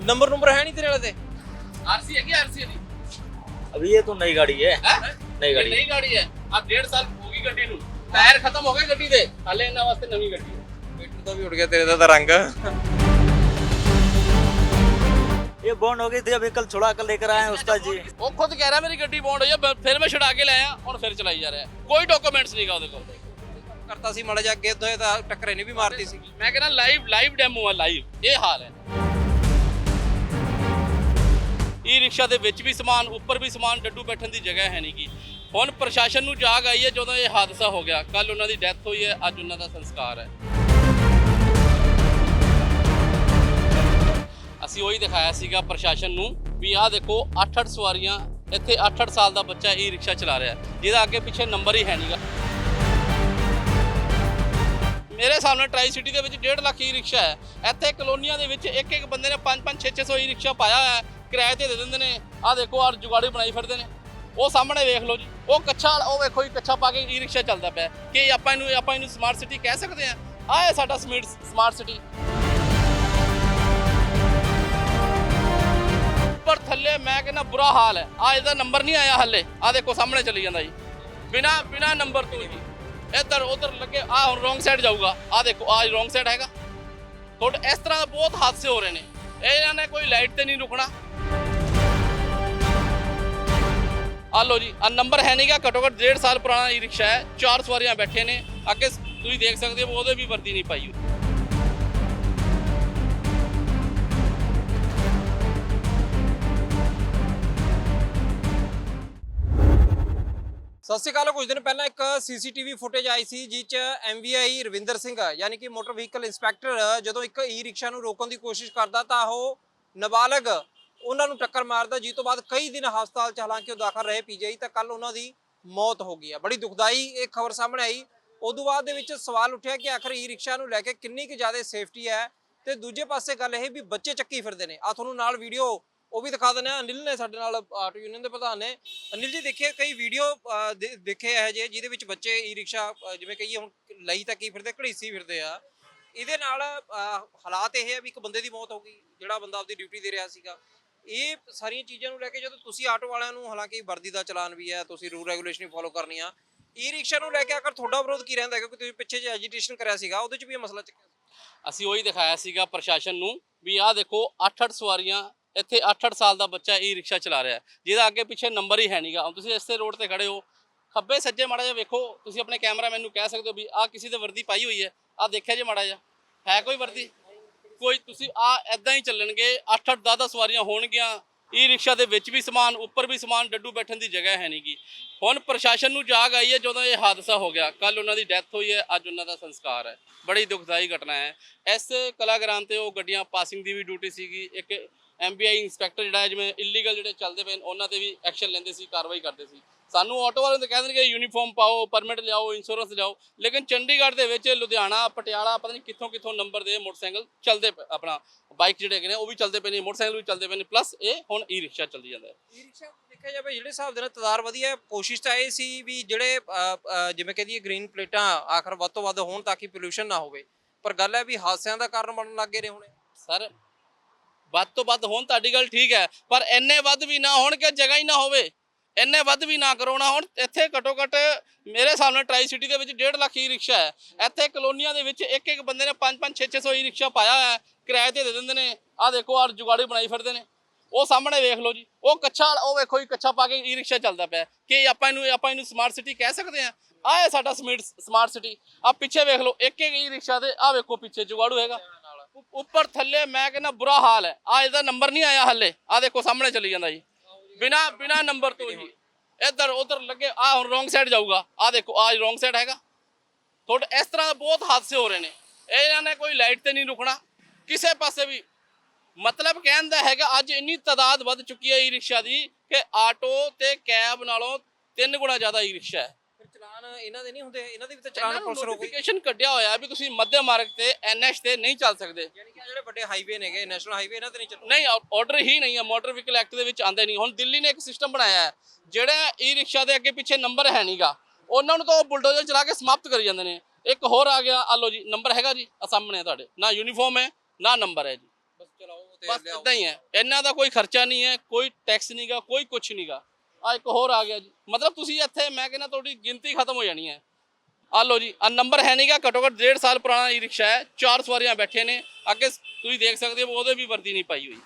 Number number ਹੈ ਨਹੀਂ ਤੇਰੇ ਵਾਲੇ ਤੇ आरसी है क्या आरसी नहीं अभी ये तो नई गाड़ी है है नई ਇਹ गाड़ी ਨਈ ਗਾੜੀ ਹੈ ਆ ਡੇਢ ਸਾਲ ਹੋ ਗਈ ਗੱਡੀ ਨੂੰ ਟਾਇਰ ਖਤਮ ਹੋ ਗਏ ਗੱਡੀ ਦੇ ਹਲੇ ਇਹਨਾਂ ਵਾਸਤੇ ਨਵੀਂ ਗੱਡੀ ਹੈ ਮੀਟਰ ਦਾ ਵੀ ਉੱਡ ਗਿਆ ਤੇਰੇ ਦਾ ਤਾਂ ਰੰਗ ये बॉन्ड हो गई थी अभी कल छुड़ा कर लेकर आए हैं उस्ताद जी ਉਹ ਖੁਦ ਕਹਿ ਰਿਹਾ ਮੇਰੀ ਗੱਡੀ ਬੌਂਡ ਹੋਈ ਹੈ ਬ- ਫਿਰ ਮੈਂ ਛੁਡਾ ਕੇ ਲਿਆਇਆ ਹੁਣ ਫਿਰ ਚਲਾਈ ਜਾ ਰਿਹਾ ਕੋਈ ਡਾਕੂਮੈਂਟਸ ਨਹੀਂਗਾ ਉਹਦੇ ਕੋਲ ਕਰਤਾ ਸੀ ਮਾੜਾ ਜਿਹਾ ਅੱਗੇ ਤੋਂ ਤਾਂ ਟੱਕਰੇ ਨਹੀਂ ਵੀ ਮਾਰਦੀ ਸੀ ਮੈਂ ਕਹਿੰਦਾ ਲਾਈਵ ਲਾਈਵ ਡੈਮੋ ਹੈ ਲਾਈਵ ਇਹ ਹਾਲ ਹੈ ਰਿਕਸ਼ਾ ਦੇ ਵਿੱਚ ਵੀ ਸਮਾਨ, ਉੱਪਰ ਵੀ ਸਮਾਨ, ਡੱਡੂ ਬੈਠਣ ਦੀ ਜਗ੍ਹਾ ਹੈ ਨਹੀਂਗੀ ਹੁਣ ਪ੍ਰਸ਼ਾਸਨ ਨੂੰ ਜਾਗ ਆਈ ਹੈ, ਜਦੋਂ ਇਹ ਹਾਦਸਾ ਹੋ ਗਿਆ। ਕੱਲ ਉਹਨਾਂ ਦੀ ਡੈਥ ਹੋਈ ਹੈ, ਅੱਜ ਉਹਨਾਂ ਦਾ ਸੰਸਕਾਰ ਹੈ। ਅਸੀਂ ਉਹੀ ਦਿਖਾਇਆ ਸੀਗਾ ਪ੍ਰਸ਼ਾਸਨ ਨੂੰ ਵੀ ਆਹ ਦੇਖੋ 8-8 ਸਵਾਰੀਆਂ, ਇੱਥੇ 8-8 ਸਾਲ ਦਾ ਬੱਚਾ ਈ ਰਿਕਸ਼ਾ ਚਲਾ ਰਿਹਾ। ਜਿਹਦਾ ਅੱਗੇ ਪਿੱਛੇ ਨੰਬਰ ਹੀ ਹੈ ਨਹੀਂਗਾ ਮੇਰੇ ਸਾਹਮਣੇ ਟਰਾਈ ਸਿਟੀ ਦੇ ਵਿੱਚ 1.5 ਲੱਖ ਈ ਰਿਕਸ਼ਾ ਹੈ। ਇੱਥੇ ਕਲੋਨੀਆਂ ਦੇ ਵਿੱਚ ਇੱਕ ਇੱਕ ਬੰਦੇ ਨੇ 5-5 6-600 ਈ ਰਿਕਸ਼ਾ ਪਾਇਆ ਹੋਇਆ ਹੈ। ਕਿਰਾਏ ਤੇ ਦੇ ਦਿੰਦੇ ਨੇ। ਆਹ ਦੇਖੋ ਆ ਜੁਗਾੜੀ ਬਣਾਈ ਫਿਰਦੇ ਨੇ। ਉਹ ਸਾਹਮਣੇ ਵੇਖ ਲਓ ਜੀ। ਉਹ ਕੱਛਾ ਉਹ ਵੇਖੋ ਜੀ, ਕੱਛਾ ਪਾ ਕੇ ਈ ਰਿਕਸ਼ਾ ਚੱਲਦਾ ਪਿਆ। ਕਿ ਆਪਾਂ ਇਹਨੂੰ ਆਪਾਂ ਇਹਨੂੰ ਸਮਾਰਟ ਸਿਟੀ ਕਹਿ ਸਕਦੇ ਆ ਆਹ ਹੈ ਸਾਡਾ ਸਮੀਟ ਸਮਾਰਟ ਸਿਟੀ ਪਰ ਥੱਲੇ ਮੈਂ ਕਹਿੰਦਾ ਬੁਰਾ ਹਾਲ ਹੈ। ਆ ਇਹਦਾ ਨੰਬਰ ਨਹੀਂ ਆਇਆ ਹੱਲੇ। ਆ ਦੇਖੋ, ਸਾਹਮਣੇ ਚਲੀ ਜਾਂਦਾ ਜੀ। ਬਿਨਾ ਬਿਨਾ ਨੰਬਰ ਤੋਂ ਜੀ। ਇੱਧਰ, ਉੱਧਰ ਲੱਗੇ। ਆ ਹੁਣ ਰੋਂਗ ਸਾਈਡ ਜਾਊਗਾ। ਆ ਦੇਖੋ ਆ ਰੋਂਗ ਸਾਈਡ ਹੈਗਾ। ਥੋੜੇ ਇਸ ਤਰ੍ਹਾਂ ਦੇ ਬਹੁਤ ਹਾਦਸੇ ਹੋ ਰਹੇ ਨੇ। ਇਹਨਾਂ ਨੇ ਕੋਈ ਲਾਈਟ ਤੇ ਨਹੀਂ ਰੁਕਣਾ। ਆ ਲੋ ਜੀ ਆ ਨੰਬਰ ਹੈ ਨਹੀਂਗਾ ਘੱਟੋ ਘੱਟ 1.5 ਸਾਲ ਪੁਰਾਣਾ ਈ ਰਿਕਸ਼ਾ ਹੈ। ਚਾਰ ਸਵਾਰੀਆਂ ਬੈਠੇ ਨੇ। ਅੱਗੇ ਤੁਸੀਂ ਦੇਖ ਸਕਦੇ ਹੋ, ਉਹਦੇ ਵੀ ਵਰਦੀ ਨਹੀਂ ਪਾਈ ਹੋਈ। ਸਤਿ ਸ਼੍ਰੀ ਅਕਾਲ। ਕੁਝ ਦਿਨ ਪਹਿਲਾਂ ਇੱਕ ਸੀਸੀਟੀਵੀ ਫੁਟੇਜ ਆਈ ਸੀ ਜਿਸ ਚ ਐਮਵੀਆਈ ਰਵਿੰਦਰ ਸਿੰਘ, ਯਾਨੀ ਕਿ ਮੋਟਰ ਵਹੀਕਲ ਇੰਸਪੈਕਟਰ, ਜਦੋਂ ਇੱਕ ਈ ਰਿਕਸ਼ਾ ਨੂੰ ਰੋਕਣ ਦੀ ਕੋਸ਼ਿਸ਼ ਕਰਦਾ, ਤਾਂ ਉਹ ਨਾਬਾਲਗ ਉਹਨਾਂ ਨੂੰ ਟੱਕਰ ਮਾਰਦਾ ਜਿਸ ਤੋਂ ਬਾਅਦ ਕਈ ਦਿਨ ਹਸਪਤਾਲ ਚ ਹਾਲਾਂਕਿ ਉਹ ਦਾਖਲ ਰਹੇ ਪੀਜੀਆਈ, ਤਾਂ ਕੱਲ ਉਹਨਾਂ ਦੀ ਮੌਤ ਹੋ ਗਈ ਆ। ਬੜੀ ਦੁਖਦਾਈ ਇਹ ਖਬਰ ਸਾਹਮਣੇ ਆਈ। ਉਦੋਂ ਬਾਅਦ ਦੇ ਵਿੱਚ ਸਵਾਲ ਉੱਠਿਆ ਕਿ ਆਖਰ ਈ ਰਿਕਸ਼ਾ ਨੂੰ ਲੈ ਕੇ ਕਿੰਨੀ ਕੁ ਜ਼ਿਆਦਾ ਸੇਫਟੀ ਹੈ? ਤੇ ਦੂਜੇ ਪਾਸੇ ਗੱਲ ਇਹ ਵੀ ਬੱਚੇ ਚੱਕੀ ਫਿਰਦੇ ਨੇ। ਆ ਤੁਹਾਨੂੰ ਨਾਲ ਵੀਡੀਓ ਉਹ ਵੀ ਦਿਖਾ ਦਿੰਦੇ ਆ ਅਨਿਲ ਨੇ ਸਾਡੇ ਨਾਲ ਆਟੋ ਯੂਨੀਅਨ ਦੇ ਪ੍ਰਧਾਨ ਨੇ। ਅਨਿਲ ਜੀ ਦੇਖਿਏ ਕਈ ਵੀਡੀਓ ਦੇਖੇ ਇਹ ਜੇ ਜਿਹਦੇ ਵਿੱਚ ਬੱਚੇ ਈ ਰਿਕਸ਼ਾ ਜਿਵੇਂ ਕਹੀਏ ਹੁਣ ਲਈ ਤਾਂ ਕੀ ਫਿਰਦੇ, ਘੜੀਸੀ ਫਿਰਦੇ ਆ। ਇਹਦੇ ਨਾਲ ਹਾਲਾਤ ਇਹ ਹੈ ਵੀ ਇੱਕ ਬੰਦੇ ਦੀ ਮੌਤ ਹੋ ਗਈ, ਜਿਹੜਾ ਬੰਦਾ ਆਪਦੀ ਡਿਊਟੀ ਦੇ ਰਿਹਾ ਸੀਗਾ। ਇਹ ਸਾਰੀਆਂ ਚੀਜ਼ਾਂ ਨੂੰ ਲੈ ਕੇ ਜਦੋਂ ਤੁਸੀਂ ਆਟੋ ਵਾਲਿਆਂ ਨੂੰ ਹਾਲਾਂਕਿ ਵਰਦੀ ਦਾ ਚਲਾਨ ਵੀ ਹੈ, ਤੁਸੀਂ ਰੂਲ ਰੈਗੂਲੇਸ਼ਨ ਫੋਲੋ ਕਰਨੀ ਆ ਈ ਰਿਕਸ਼ਾ ਨੂੰ ਲੈ ਕੇ ਆਖਰ ਤੁਹਾਡਾ ਵਿਰੋਧ ਕੀ ਰਹਿੰਦਾ ਕਿਉਂਕਿ ਤੁਸੀਂ ਪਿੱਛੇ ਜੇ ਐਜੀਟੇਸ਼ਨ ਕਰਿਆ ਸੀਗਾ, ਉਹਦੇ 'ਚ ਵੀ ਇਹ ਮਸਲਾ ਚੱਕਿਆ ਅਸੀਂ ਉਹੀ ਦਿਖਾਇਆ ਸੀਗਾ ਪ੍ਰਸ਼ਾਸਨ ਨੂੰ ਵੀ ਆਹ ਦੇਖੋ 8-8 ਸਵਾਰੀਆਂ, ਇੱਥੇ 8-8 ਸਾਲ ਦਾ ਬੱਚਾ ਈ ਰਿਕਸ਼ਾ ਚਲਾ ਰਿਹਾ ਜਿਹਦਾ ਅੱਗੇ ਪਿੱਛੇ ਨੰਬਰ ਹੀ ਹੈ ਨਹੀਂਗਾ ਹੁਣ ਤੁਸੀਂ ਇਸੇ ਰੋਡ ਤੇ ਖੜੇ ਹੋ, ਖੱਬੇ ਸੱਜੇ ਮਾੜਾ ਜਿਹਾ ਵੇਖੋ, ਤੁਸੀਂ ਆਪਣੇ ਕੈਮਰਾਮੈਨ ਨੂੰ ਕਹਿ ਸਕਦੇ ਹੋ ਵੀ ਆਹ ਕਿਸੇ ਦੇ ਵਰਦੀ ਪਾਈ ਹੋਈ ਹੈ, ਆਹ ਦੇਖਿਆ ਜੇ ਮਾੜਾ ਜਿਹਾ, ਹੈ ਕੋਈ ਵਰਦੀ? ਕੋਈ ਤੁਸੀਂ ਆ ਐਦਾਂ ਹੀ ਚੱਲਣਗੇ 8-8 10-10 ਸਵਾਰੀਆਂ ਹੋਣਗੀਆਂ ਈ ਰਿਕਸ਼ਾ ਦੇ ਵਿੱਚ ਵੀ ਸਮਾਨ, ਉੱਪਰ ਵੀ ਸਮਾਨ, ਡੱਡੂ ਬੈਠਣ ਦੀ ਜਗ੍ਹਾ ਹੈ ਨਹੀਂਗੀ ਹੁਣ ਪ੍ਰਸ਼ਾਸਨ ਨੂੰ ਜਾਗ ਆਈ ਹੈ, ਜਦੋਂ ਇਹ ਹਾਦਸਾ ਹੋ ਗਿਆ। ਕੱਲ ਉਹਨਾਂ ਦੀ ਡੈਥ ਹੋਈ ਹੈ, ਅੱਜ ਉਹਨਾਂ ਦਾ ਸੰਸਕਾਰ ਹੈ। ਬੜੀ ਦੁਖਦਾਈ ਘਟਨਾ ਹੈ। ਇਸ ਕਲਾਗ੍ਰਾਮ ਤੇ ਉਹ ਗੱਡੀਆਂ ਪਾਸਿੰਗ ਦੀ ਵੀ ਡਿਊਟੀ ਸੀਗੀ। ਇੱਕ ਐਮਬੀਆਈ ਇੰਸਪੈਕਟਰ ਜਿਹੜਾ ਹੈ ਜਿਵੇਂ ਇਲੀਗਲ ਜਿਹੜੇ ਚੱਲਦੇ ਪਏ ਨੇ ਉਹਨਾਂ ਤੇ ਵੀ ਐਕਸ਼ਨ ਲੈਂਦੇ ਸੀ ਕਾਰਵਾਈ ਕਰਦੇ ਸੀ। ਸਾਨੂੰ ਆਟੋ ਵਾਲਿਆਂ ਨੂੰ ਤਾਂ ਕਹਿ ਦੇਣਗੇ ਯੂਨੀਫਾਰਮ ਪਾਓ ਪਰਮਿਟ ਲਿਆਓ ਇੰਸ਼ੋਰੈਂਸ ਲਿਆਓ। ਲੇਕਿਨ ਚੰਡੀਗੜ੍ਹ ਦੇ ਵਿੱਚ ਲੁਧਿਆਣਾ ਪਟਿਆਲਾ ਪਤਾ ਨਹੀਂ ਕਿੱਥੋਂ ਕਿੱਥੋਂ ਨੰਬਰ ਦੇ ਮੋਟਰਸਾਈਕਲ ਚੱਲਦੇ ਆਪਣਾ ਬਾਈਕ ਜਿਹੜੇ ਹੈਗੇ ਨੇ ਉਹ ਵੀ ਚੱਲਦੇ ਪਏ ਨੇ ਮੋਟਰਸਾਈਕਲ ਵੀ ਚੱਲਦੇ ਪਏ ਨੇ ਪਲੱਸ ਇਹ ਹੁਣ ਈ ਰਿਕਸ਼ਾ ਚੱਲਦੀ ਜਾਂਦਾ ਹੈ। ਈ ਰਿਕਸ਼ਾ ਦੇਖਿਆ ਜਾਵੇ ਜਿਹੜੇ ਹਿਸਾਬ ਦੇ ਨਾਲ ਤਦਾਰ ਵਧੀਆ ਹੈ, ਕੋਸ਼ਿਸ਼ ਤਾਂ ਇਹ ਸੀ ਵੀ ਜਿਹੜੇ ਜਿਵੇਂ ਕਹਦੀਏ ਗ੍ਰੀਨ ਪਲੇਟਾਂ ਆਖਰ ਵੱਧ ਤੋਂ ਵੱਧ ਹੋਣ ਤਾਂ ਕਿ ਪੋਲੂਸ਼ਨ ਨਾ ਹੋਵੇ। ਪਰ ਗੱਲ ਹੈ ਵੀ ਹਾਦਸਿਆਂ ਦਾ ਕਾਰਨ ਬਣਨ ਲੱਗੇ ਨੇ ਹੁਣੇ। ਸਰ ਵੱਧ ਤੋਂ ਵੱਧ ਹੋਣ, ਤੁਹਾਡੀ ਗੱਲ ਠੀਕ ਹੈ, ਪਰ ਇੰਨੇ ਵੱਧ ਵੀ ਨਾ ਹੋਣ ਕਿ ਜਗ੍ਹਾ ਹੀ ਨਾ ਹੋਵੇ। ਇੰਨੇ ਵੱਧ ਵੀ ਨਾ ਕਰੋ ਹੁਣ, ਇੱਥੇ ਘਟੋ ਘਟ ਮੇਰੇ ਸਾਹਮਣੇ ਟਰਾਈ ਸਿਟੀ ਦੇ ਵਿੱਚ 1.5 ਲੱਖ ਈ ਰਿਕਸ਼ਾ ਹੈ। ਇੱਥੇ ਕਲੋਨੀਆਂ ਦੇ ਵਿੱਚ ਇੱਕ ਇੱਕ ਬੰਦੇ ਨੇ 5-5 6-600 ਈ ਰਿਕਸ਼ਾ ਪਾਇਆ ਹੋਇਆ ਕਿਰਾਏ ਤੇ ਦੇ ਦਿੰਦੇ ਨੇ। ਆਹ ਦੇਖੋ ਆ ਜੁਗਾੜੀ ਬਣਾਈ ਫਿਰਦੇ ਨੇ। ਉਹ ਸਾਹਮਣੇ ਵੇਖ ਲਓ ਜੀ, ਉਹ ਕੱਛਾ ਉਹ ਵੇਖੋ ਜੀ ਕੱਛਾ ਪਾ ਕੇ ਈ ਰਿਕਸ਼ਾ ਚੱਲਦਾ ਪਿਆ ਕਿ ਆਪਾਂ ਇਹਨੂੰ ਆਪਾਂ ਇਹਨੂੰ ਸਮਾਰਟ ਸਿਟੀ ਕਹਿ ਸਕਦੇ ਆ ਆਹ ਹੈ ਸਾਡਾ ਸਮੀਟ ਸਮਾਰਟ ਸਿਟੀ ਆ ਪਿੱਛੇ ਵੇਖ ਲਓ ਇੱਕ ਇੱਕ ਈ ਰਿਕਸ਼ਾ 'ਤੇ, ਆਹ ਵੇਖੋ ਪਿੱਛੇ ਜੁਗਾੜੂ ਹੈਗਾ। ਉੱਪਰ ਥੱਲੇ ਮੈਂ ਕਹਿੰਦਾ ਬੁਰਾ ਹਾਲ ਹੈ। ਆ ਇਹਦਾ ਨੰਬਰ ਨਹੀਂ ਆਇਆ ਹੱਲੇ। ਆ ਦੇਖੋ ਸਾਹਮਣੇ ਚਲੀ ਜਾਂਦਾ ਜੀ। ਬਿਨਾ ਬਿਨਾ ਨੰਬਰ ਤੋਂ ਜੀ। ਇੱਧਰ, ਉੱਧਰ ਲੱਗੇ ਆ ਹੁਣ ਰੋਂਗ ਸਾਈਡ ਜਾਊਗਾ। ਆ ਦੇਖੋ ਆ ਰੋਂਗ ਸਾਈਡ ਹੈਗਾ। ਥੋੜੇ ਇਸ ਤਰ੍ਹਾਂ ਦੇ ਬਹੁਤ ਹਾਦਸੇ ਹੋ ਰਹੇ ਨੇ। ਇਹਨਾਂ ਨੇ ਕੋਈ ਲਾਈਟ ਤੇ ਨਹੀਂ ਰੁਕਣਾ। ਕਿਸੇ ਪਾਸੇ ਵੀ। ਮਤਲਬ ਕਹਿਣ ਦਾ ਹੈਗਾ, ਅੱਜ ਇੰਨੀ ਤਾਦਾਦ ਵੱਧ ਚੁੱਕੀ ਹੈ ਈ ਰਿਕਸ਼ਾ ਦੀ ਕਿ ਆਟੋ ਤੇ ਕੈਬ ਨਾਲੋਂ ਤਿੰਨ ਗੁਣਾ ਜ਼ਿਆਦਾ ਈ ਰਿਕਸ਼ਾ ਹੈ। ਚਲਾਨ ਇਹਨਾਂ ਦੇ ਨਹੀਂ ਹੁੰਦੇ ਇਹਨਾਂ ਦੇ ਵੀ ਤਾਂ ਚਲਾਨ ਪੁਲਿਸ ਰੋਕੋ ਨੋਟੀਫਿਕੇਸ਼ਨ ਕੱਢਿਆ ਹੋਇਆ ਵੀ ਤੁਸੀਂ ਮੱਧਮ ਮਾਰਗ ਤੇ ਐਨਐਚ ਤੇ ਨਹੀਂ ਚੱਲ ਸਕਦੇ। ਯਾਨੀ ਕਿ ਆਹ ਜਿਹੜੇ ਵੱਡੇ ਹਾਈਵੇ ਨੇਗੇ ਨੈਸ਼ਨਲ ਹਾਈਵੇ ਇਹਨਾਂ ਤੇ ਨਹੀਂ ਚੱਲੂ ਨਹੀਂ ਆਰਡਰ ਹੀ ਨਹੀਂ ਹੈ ਮੋਟਰ ਵਹੀਕਲ ਐਕਟ ਦੇ ਵਿੱਚ ਆਂਦੇ ਨਹੀਂ। ਹੁਣ ਦਿੱਲੀ ਨੇ ਇੱਕ ਸਿਸਟਮ ਬਣਾਇਆ ਹੈ ਜਿਹੜਾ ਈ ਰਿਕਸ਼ਾ ਦੇ ਅੱਗੇ ਪਿੱਛੇ ਨੰਬਰ ਹੈ ਨਹੀਂਗਾ ਉਹਨਾਂ ਨੂੰ ਤਾਂ ਉਹ ਬੁਲਡੋਜ਼ਰ ਚਲਾ ਕੇ ਸਮਾਪਤ ਕਰੀ ਜਾਂਦੇ ਨੇ। ਇੱਕ ਹੋਰ ਆ ਗਿਆ ਆ ਲਓ ਜੀ ਨੰਬਰ ਹੈਗਾ ਜੀ ਆ ਸਾਹਮਣੇ ਹੈ ਤੁਹਾਡੇ। ਨਾ ਯੂਨੀਫਾਰਮ ਹੈ ਨਾ ਨੰਬਰ ਹੈ ਜੀ। ਬਸ ਚਲਾਓ ਤੇ ਬਸ ਲਿਆਓ। ਇਦਾਂ ਹੀ ਹੈ। ਇਹਨਾਂ ਦਾ ਕੋਈ ਖਰਚਾ ਨਹੀਂ ਹੈ ਕੋਈ ਟੈਕਸ ਨਹੀਂਗਾ ਕੋਈ ਕੁਝ ਨਹੀਂਗਾ ਆ ਇੱਕ ਹੋਰ ਆ ਗਿਆ ਜੀ। ਮਤਲਬ ਤੁਸੀਂ ਇੱਥੇ, ਮੈਂ ਕਹਿੰਦਾ ਤੁਹਾਡੀ ਗਿਣਤੀ ਖਤਮ ਹੋ ਜਾਣੀ ਹੈ। ਆ ਲਓ ਜੀ, ਆ ਨੰਬਰ ਹੈ ਨਹੀਂਗਾ ਘੱਟੋ ਘੱਟ 1.5 ਸਾਲ ਪੁਰਾਣਾ ਈ ਰਿਕਸ਼ਾ ਹੈ, ਚਾਰ ਸਵਾਰੀਆਂ ਬੈਠੇ ਨੇ। ਅੱਗੇ ਤੁਸੀਂ ਦੇਖ ਸਕਦੇ ਹੋ, ਉਹਦੇ ਵੀ ਵਰਦੀ ਨਹੀਂ ਪਾਈ ਹੋਈ।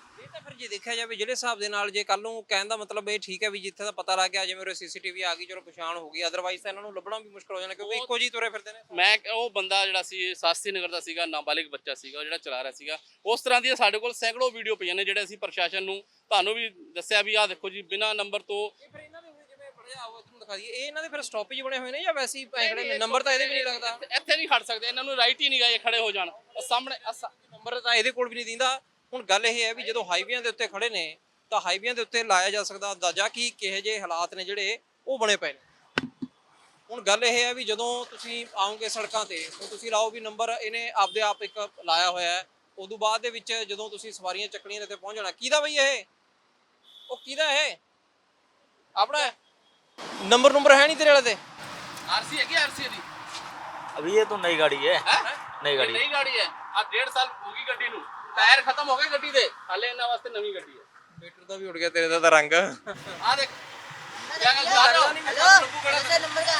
ਫਿਰ ਜੇ ਦੇਖਿਆ ਜਾਵੇ ਜਿਹੜੇ ਹਿਸਾਬ ਦੇ ਨਾਲ ਜੇ ਕੱਲ ਨੂੰ ਕਹਿਣ ਦਾ ਮਤਲਬ ਇਹ ਠੀਕ ਹੈ ਵੀ ਜਿੱਥੇ ਦਾ ਪਤਾ ਲੱਗ ਗਿਆ ਜਿਵੇਂ ਉਹ ਸੀਸੀਟੀਵੀ ਆ ਗਈ ਚਲੋ ਪਛਾਣ ਹੋ ਗਈ ਅਦਰਵਾਈਜ਼ ਤਾਂ ਇਹਨਾਂ ਨੂੰ ਲੱਭਣਾ ਵੀ ਮੁਸ਼ਕਲ ਹੋ ਜਾਣਾ ਕਿਉਂਕਿ ਇੱਕੋ ਜੀ ਤੁਰੇ ਫਿਰਦੇ ਨੇ। ਮੈਂ ਉਹ ਬੰਦਾ ਜਿਹੜਾ ਸੀ ਸਾਸਤੀ ਨਗਰ ਦਾ ਸੀਗਾ ਨਾਬਾਲਿਗ ਬੱਚਾ ਸੀਗਾ ਉਹ ਜਿਹੜਾ ਚਲਾ ਰਿਹਾ ਸੀਗਾ ਉਸ ਤਰ੍ਹਾਂ ਦੀਆਂ ਸਾਡੇ ਕੋਲ ਸੈਂਕੜੋ ਵੀਡੀਓ ਪਈਆਂ ਨੇ ਜਿਹੜੇ ਅਸੀਂ ਪ੍ਰਸ਼ਾਸਨ ਨੂੰ ਤੁਹਾਨੂੰ ਵੀ ਦੱਸਿਆ ਵੀ ਆਹ ਦੇਖੋ ਜੀ ਬਿਨਾਂ ਨੰਬਰ ਤੋਂ ਇਹ ਫਿਰ ਇਹਨਾਂ ਦੇ ਹੋਏ ਜਿਵੇਂ ਪੜਿਆ ਆਓ ਤੁਹਾਨੂੰ ਦਿਖਾ ਦਈਏ। ਇਹ ਇਹਨਾਂ ਦੇ ਫਿਰ ਸਟਾਪੇਜ ਬਣੇ ਹੋਏ ਨੇ ਜਾਂ ਵੈਸੇ ਹੀ ਨੰਬਰ ਤਾਂ ਇਹਦੇ ਵੀ ਨਹੀਂ ਲੱਗਦਾ? ਇੱਥੇ- ਨਹੀਂ ਖੜ ਸਕਦੇ ਇਹਨਾਂ ਨੂੰ ਰਾਈਟ ਹੀ ਨਹੀਂ ਗਾ ਇਹ ਖੜੇ ਹੋ ਜਾਣ। ਸਾਹਮਣੇ ਨੰਬਰ ਤਾਂ ਇਹਦੇ ਕੋਲ ਵੀ ਨਹੀਂ ਦਿੰਦਾ। ਹੁਣ ਗੱਲ ਇਹ ਹੈ ਵੀ ਜਦੋਂ ਹਾਈਵੇਆਂ ਦੇ ਉੱਤੇ ਖੜੇ ਨੇ ਤਾਂ ਹਾਈਵੇਆਂ ਦੇ ਉੱਤੇ ਲਾਇਆ ਜਾ ਸਕਦਾ ਅੰਦਾਜ਼ਾ ਕਿ ਕਿਹੋ ਜਿਹੇ ਹਾਲਾਤ ਨੇ ਜਿਹੜੇ ਉਹ ਬਣੇ ਪਏ ਨੇ ਹੁਣ ਗੱਲ ਇਹ ਹੈ ਵੀ ਜਦੋਂ ਤੁਸੀਂ ਆਓਗੇ ਸੜਕਾਂ ਤੇ ਤਾਂ ਤੁਸੀਂ ਲਾਓ ਵੀ ਨੰਬਰ ਇਹਨੇ ਆਪਦੇ ਆਪ ਇੱਕ ਲਾਇਆ ਹੋਇਆ ਹੈ ਉਦੋਂ ਬਾਅਦ ਦੇ ਵਿੱਚ ਜਦੋਂ ਤੁਸੀਂ ਸਵਾਰੀਆਂ ਚੱਕਣੀਆਂ ਨੇ ਤੇ ਪਹੁੰਚ ਜਾਣਾ ਕਿਹਦਾ ਬਈ ਇਹ ਉਹ ਕਿਹਦਾ ਇਹ ਆਪਣਾ ਹੈ? ਨੰਬਰ ਨੰਬਰ ਹੈ ਨਹੀਂ ਤੇਰੇ ਵਾਲੇ ਤੇ ਆਰਸੀ ਹੈਗੀ ਆਰਸੀ ਦੀ अभी ये तो नई गाड़ी है ਹੈ नई गाड़ी ਨਈ ਗਾੜੀ ਹੈ ਆ ਡੇਢ ਸਾਲ ਹੋ ਗਈ ਗੱਡੀ ਨੂੰ ਟਾਇਰ ਖਤਮ ਹੋ ਗਏ ਗੱਡੀ ਦੇ ਹਾਲੇ ਇਹਨਾਂ ਵਾਸਤੇ ਨਵੀਂ ਗੱਡੀ ਹੈ ਮੀਟਰ ਦਾ ਵੀ ਉੱਡ ਗਿਆ ਤੇਰੇ ਦਾ ਤਾਂ ਰੰਗ ਆ ਦੇਖ ਕਿਆ ਗੱਲ ਕਰ ਰਹੇ ਹੋ हेलो नंबर का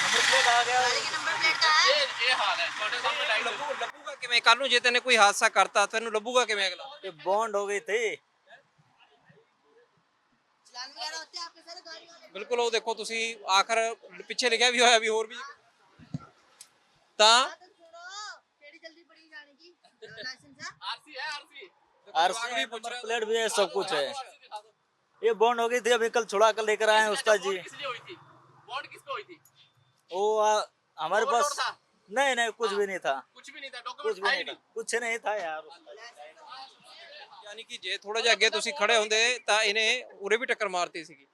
नंबर प्लेट आ गया गाड़ी के नंबर प्लेट का है ਇਹ ਇਹ ਹਾਲ ਹੈ ਤੁਹਾਡੇ ਸਾਹਮਣੇ ਲਾਈਟ ਲੱਭੂ ਲੱਭੂਗਾ ਕਿਵੇਂ ਕੱਲ ਨੂੰ ਜੇ ਤੈਨੇ ਕੋਈ ਹਾਦਸਾ ਕਰਤਾ ਤੈਨੂੰ ਲੱਭੂਗਾ ਕਿਵੇਂ ਅਗਲਾ ये बॉन्ड हो गई थी चलान वगैरह होते हैं आपके सारे गाड़ी वाले ਬਿਲਕੁਲ ਉਹ ਦੇਖੋ ਤੁਸੀਂ ਆਖਰ ਪਿੱਛੇ ਲਿਖਿਆ ਵੀ ਹੋਇਆ ਵੀ ਹੋਰ ਵੀ ਤਾਂ ਆਰਸੀ आरसी नंबर प्लेट भी है सब कुछ है ये बॉन्ड हो गई थी अभी कल छुड़ा कर लेकर आए हैं उसका जी किस लिए हुई थी बॉन्ड किस पे हुई थी वो आ, हमारे ओवरलोड पास था? नहीं नहीं कुछ भी नहीं था कुछ भी नहीं था कुछ डॉक्यूमेंट भी था ही नहीं था नहीं कुछ नहीं था यार ਯਾਨੀ ਕਿ ਜੇ ਥੋੜਾ ਜਿਹਾ ਅੱਗੇ ਤੁਸੀਂ ਖੜੇ ਹੁੰਦੇ ਤਾਂ ਇਹਨੇ ਉਰੇ ਵੀ ਟੱਕਰ ਮਾਰਤੀ ਸੀਗੀ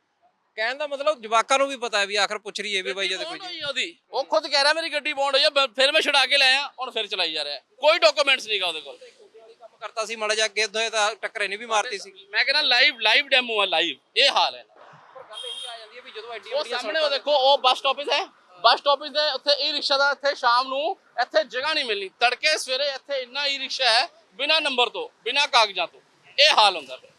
ਕਹਿਣ ਦਾ ਮਤਲਬ ਜਵਾਕਾਂ ਨੂੰ ਵੀ ਪਤਾ ਹੈ ਵੀ ਆਖਰ ਪੁੱਛ ਰਹੀ ਹੈ ਵੀ ਬਾਈ ਜਦ ਕੋਈ ਬੌਂਡ ਹੋਈ ਉਹਦੀ ਉਹ ਖੁਦ ਕਹਿ ਰਿਹਾ ਮੇਰੀ ਗੱਡੀ ਬੌਂਡ ਹੋਈ ਆ ਬ- ਫਿਰ ਮੈਂ ਛੁਡਾ ਕੇ ਲਿਆਇਆ ਹੁਣ ਫਿਰ ਚਲਾਈ ਜਾ ਰਿਹਾ ਹੈ। ਕੋਈ ਡਾਕੂਮੈਂਟਸ ਨਹੀਂਗਾ ਉਹਦੇ ਕੋਲ ਕੰਮ ਕਰਤਾ ਸੀ ਮਾੜਾ ਜਿਹਾ ਅੱਗੇ ਹੋਏ ਤਾਂ ਟੱਕਰ ਇਹਨੇ ਵੀ ਮਾਰਤੀ ਸੀ। ਮੈਂ ਕਹਿੰਦਾ ਲਾਈਵ ਲਾਈਵ ਡੈਮੋ ਆ ਲਾਈਵ ਇਹ ਹਾਲ ਹੈ। ਪਰ ਗੱਲ ਇਹੀ ਆ ਜਾਂਦੀ ਹੈ ਵੀ ਜਦੋਂ ਐਡੀ ਉਹ ਵੱਡੀਆਂ ਸਾਹਮਣੇ ਉਹ ਦੇਖੋ ਉਹ ਬੱਸ ਸਟਾਪਿਸ ਹੈ। ਬੱਸ ਸਟਾਪਿਸ ਦੇ ਉੱਥੇ ਈ ਰਿਕਸ਼ਾ ਦਾ ਇੱਥੇ ਸ਼ਾਮ ਨੂੰ ਇੱਥੇ ਜਗ੍ਹਾ ਨਹੀਂ ਮਿਲਣੀ। ਤੜਕੇ ਸਵੇਰੇ ਇੱਥੇ ਇੰਨਾ ਈ ਰਿਕਸ਼ਾ ਹੈ ਬਿਨਾ ਨੰਬਰ ਤੋਂ ਬਿਨਾ ਕਾਗਜ਼ਾਂ ਤੋਂ। ਇਹ ਹਾਲ ਹੁੰਦਾ ਪਿਆ।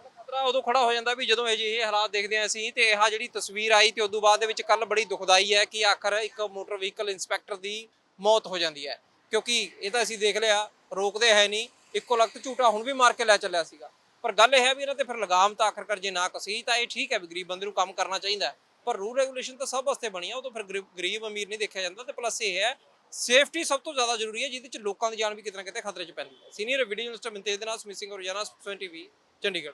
ਖਤਰਾ ਉਦੋਂ ਖੜਾ ਹੋ ਜਾਂਦਾ ਵੀ ਜਦੋਂ ਇਹ ਜਿਹੇ ਹਾਲਾਤ ਦੇਖਦੇ ਹਾਂ ਅਸੀਂ ਤੇ ਇਹ ਜਿਹੜੀ ਤਸਵੀਰ ਆਈ ਤੇ ਉਦੋਂ ਬਾਅਦ ਦੇ ਵਿੱਚ ਕੱਲ ਬੜੀ ਦੁਖਦਾਈ ਹੈ ਕਿ ਆਖਰ ਇੱਕ ਮੋਟਰ ਵਹੀਕਲ ਇੰਸਪੈਕਟਰ ਦੀ ਮੌਤ ਹੋ ਜਾਂਦੀ ਹੈ। ਕਿਉਂਕਿ ਇਹ ਤਾਂ ਅਸੀਂ ਦੇਖ ਲਿਆ ਰੋਕਦੇ ਹੈ ਨਹੀਂ। ਇੱਕੋ ਲਖਤ ਝੂਟਾ ਹੁਣ ਵੀ ਮਾਰ ਕੇ ਲੈ ਚੱਲਿਆ ਸੀਗਾ। ਪਰ ਗੱਲ ਇਹ ਹੈ ਵੀ ਇਹਨਾਂ ਤੇ ਫਿਰ ਲਗਾਮ ਤਾਂ ਆਖਰਕਾਰ ਜੇ ਨਾ ਕਸੀ, ਤਾਂ ਇਹ ਠੀਕ ਹੈ ਵੀ ਗਰੀਬ ਬੰਦੇ ਨੂੰ ਕੰਮ ਕਰਨਾ ਚਾਹੀਦਾ ਪਰ ਰੂਲ ਰੈਗੂਲੇਸ਼ਨ ਤਾਂ ਸਭ ਵਾਸਤੇ ਬਣੀ ਆ, ਉਹ ਤਾਂ ਫਿਰ ਗਰੀਬ- ਗਰੀਬ ਅਮੀਰ ਨਹੀਂ ਦੇਖਿਆ ਜਾਂਦਾ। ਤੇ ਪਲੱਸ ਇਹ ਹੈ, ਸੇਫਟੀ ਸਭ ਤੋਂ ਜ਼ਿਆਦਾ ਜ਼ਰੂਰੀ ਹੈ, ਜਿਹਦੇ ਚ ਲੋਕਾਂ ਦੀ ਜਾਨ ਵੀ ਕਿਤੇ ਨਾ ਕਿਤੇ ਖਤਰੇ 'ਚ ਪੈਂਦੀ ਹੈ। ਸੀਨੀਅਰ ਵੀਡੀਓ ਜਰਨਲਿਸਟ ਮਿੰਤੇਜ ਦੇ ਨਾਲ ਸਮਿਸਿੰਗ ਰੋਜ਼ਾਨਾ 20 ਟੀਵੀ, ਚੰਡੀਗੜ੍ਹ।